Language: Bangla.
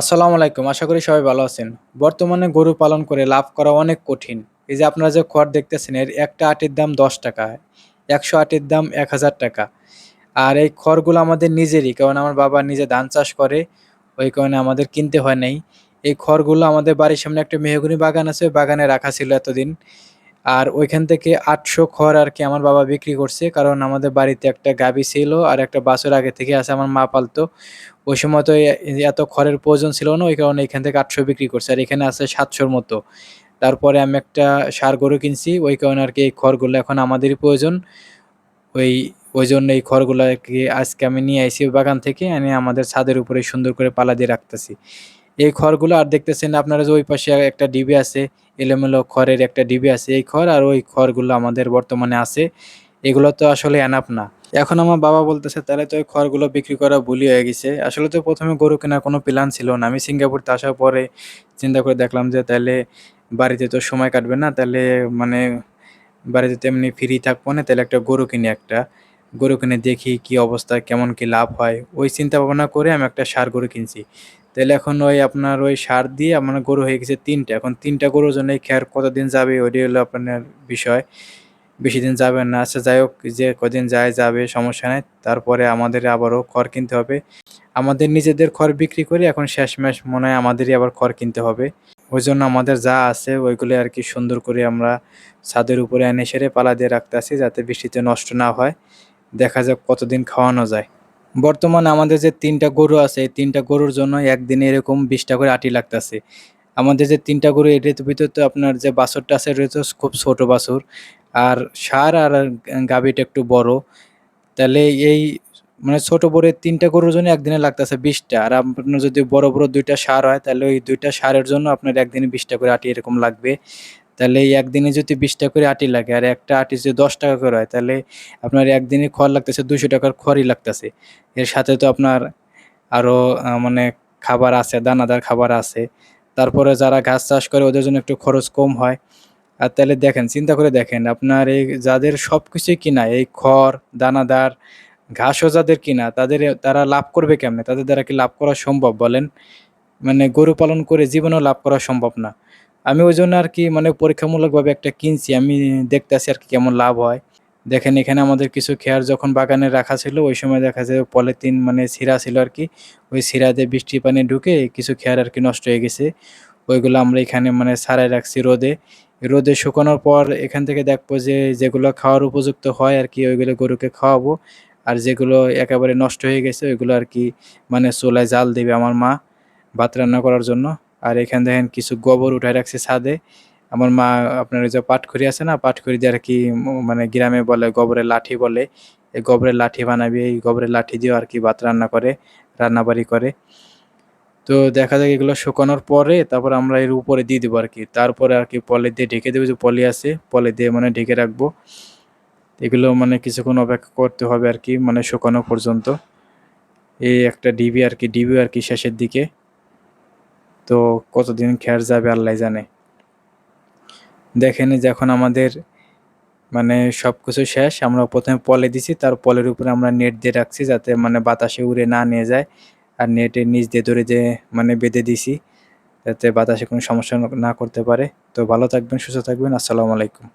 আসসালামু আলাইকুম, আশা করি সবাই ভালো আছেন। বর্তমানে গরু পালন করে লাভ করা অনেক কঠিন। এই যে আপনারা যে খড় দেখতেছেন, এর একটা আটির দাম দশ টাকা, একশো আটির দাম এক হাজার টাকা। আর এই খড়গুলো আমাদের নিজেরই, কারণ আমার বাবা নিজে ধান চাষ করে, ওই কারণে আমাদের কিনতে হয় নাই। এই খড়গুলো আমাদের বাড়ির সামনে একটা মেহগুনি বাগান আছে, ওই বাগানে রাখা ছিল এতদিন। আর ওইখান থেকে আটশো খড় আর কি আমার বাবা বিক্রি করছে, কারণ আমাদের বাড়িতে একটা গাভী ছিল আর একটা বাছুর আগে থেকে আছে আমার মা পালতো। ওই সময় তো এত খড়ের প্রয়োজন ছিল না, ওই কারণে এখান থেকে আটশো বিক্রি করছে আর এখানে আছে সাতশোর মতো। তারপরে আমি একটা সার গরু কিনছি, ওই কারণে আর কি এই খড়গুলো এখন আমাদেরই প্রয়োজন। ওই ওই জন্য এই খড়গুলো আর কি আজকে আমি নিয়ে আইছি বাগান থেকে, এনে আমাদের ছাদের উপরে সুন্দর করে পালা দিয়ে রাখতেছি। এই খড়গুলো আর দেখতেছেন আপনারা যে ওই পাশে একটা ডিবি আছে এলোমেলো খড়ের একটা ডিবি আছে এই খড় আর ওই খড়গুলো আমাদের বর্তমানে আছে। এগুলো তো আসলে অ্যানাপ না। এখন আমার বাবা বলতেছে, তাহলে তো ওই খড়গুলো বিক্রি করা ভুলই হয়ে গেছে। আসলে তো প্রথমে গরু কেনার কোনো প্ল্যান ছিল না। আমি সিঙ্গাপুরতে আসার পরে চিন্তা করে দেখলাম যে, তাহলে বাড়িতে তো সময় কাটবে না, তাহলে মানে বাড়িতে তেমনি ফ্রি থাকব না, তাহলে একটা গরু কিনি একটা। গরু কিনে দেখি কি অবস্থা, কেমন কি লাভ হয়, ওই চিন্তা ভাবনা করে আমি একটা সার গরু কিনছি। তাহলে এখন ওই আপনার ওই সার দিয়ে আমার গরু হয়ে গেছে তিনটা। এখন তিনটা গরুর জন্য খেয়ার কতদিন যাবে ওইটাই হলো আপনার বিষয়। বেশি দিন যাবে না আচ্ছা যাই হোক, যে কদিন যায় যাবে, সমস্যা নাই। তারপরে আমাদের আবারও খড় কিনতে হবে। আমাদের নিজেদের খড় বিক্রি করে এখন শেষমেশ মনে হয় আমাদেরই আবার খড় কিনতে হবে। ওই জন্য আমাদের যা আছে ওইগুলো আর কি সুন্দর করে আমরা ছাদের উপরে এনে সেরে পালা দিয়ে রাখতে আসি যাতে বৃষ্টিতে নষ্ট না হয়। দেখা যাক কতদিন খাওয়ানো যায়। বর্তমানে আমাদের যে তিনটা গরু আছে, এই তিনটা গরুর জন্য একদিনে এরকম বিশটা করে আটি লাগতেছে। আমাদের যে তিনটা গরু এটার ভিতরে তো আপনার যে বাছরটা আছে এটা খুব ছোট বাছুর। আর সার আর গাভীটা একটু বড়। তাহলে এই মানে ছোট বড় তিনটা গরুর জন্য একদিনে লাগতেছে বিশটা। আর আপনার যদি বড় বড় দুইটা সার হয়, তাহলে ওই দুইটা সারের জন্য আপনার একদিনে বিশটা করে আটি এরকম লাগবে। তাহলে এই একদিনে যদি বিশটা করে আটি লাগে, আর একটা আটি যদি দশ টাকা করে হয়, তাহলে আপনার একদিনে খড় লাগতেছে দুশো টাকার খড়ই লাগতেছে। এর সাথে তো আপনার আরও মানে খাবার আছে, দানাদার খাবার আছে। তারপরে যারা ঘাস চাষ করে, ওদের জন্য একটু খরচ কম হয়। আর তাহলে দেখেন, চিন্তা করে দেখেন, আপনার এই যাদের সব কিছুই কিনা, এই খড়, দানাদার, ঘাসও যাদের কিনা, তাদের, তারা লাভ করবে কেমনে? তাদের দ্বারা কি লাভ করা সম্ভব বলেন? মানে গরু পালন করে জীবনেও লাভ করা সম্ভব না। আমি ওই জন্য আর কি মানে পরীক্ষামূলকভাবে একটা কিনছি। আমি দেখতেছি আর কি কেমন লাভ হয়। দেখেন এখানে আমাদের কিছু খেয়ার যখন বাগানে রাখা ছিল, ওই সময় দেখা যায় পলিথিন মানে ছিঁড়া ছিল আর কি। ওই ছিঁড়াতে বৃষ্টি পানি ঢুকে কিছু খেয়ার আর কি নষ্ট হয়ে গেছে। ওইগুলো আমরা এখানে মানে সারাই রাখছি রোদে। রোদে শুকানোর পর এখান থেকে দেখব যে যেগুলো খাওয়ার উপযুক্ত হয় আর কি, ওইগুলো গরুকে খাওয়াবো। আর যেগুলো একেবারে নষ্ট হয়ে গেছে, ওইগুলো আর কি মানে চোলায় জাল দেবে আমার মা ভাত রান্না করার জন্য। আর এখানে দেখেন কিছু গোবর উঠায় রাখছে ছাদে। আমার মা, আপনার যে পাটখড়ি আছে না, পাটখড়ি দিয়ে আর কি মানে গ্রামে বলে, গোবরের লাঠি বলে। এই গোবরের লাঠি বানাবে, এই গোবরের লাঠি দিয়েও আর কি ভাত রান্না করে, রান্নাবাড়ি করে। তো দেখা যায় এগুলো শুকানোর পরে তারপর আমরা এর উপরে দিয়ে দেবো আর কি তারপরে আর কি পলি দিয়ে ঢেকে দেবো, যে পলি আছে, পলি দিয়ে মানে ঢেকে রাখব। এগুলো মানে কিছুক্ষণ অপেক্ষা করতে হবে আর কি মানে শুকানো পর্যন্ত। এই একটা ডিবি আর কি ডিবি আর কি শেষের দিকে। তো কতদিন খেয়ার যাবে আল্লাহ জানে। দেখেন যখন আমাদের মানে সব কিছু শেষ, আমরা প্রথমে পলে দিছি, তার পলের উপরে আমরা নেট দিয়ে রাখছি যাতে মানে বাতাসে উড়ে না নিয়ে যায়, আর নেটের নিচ দিয়ে ধরে যে মানে বেঁধে দিছি, যাতে বাতাসে কোনো সমস্যা না করতে পারে। তো ভালো থাকবেন, সুস্থ থাকবেন, আসসালামু আলাইকুম।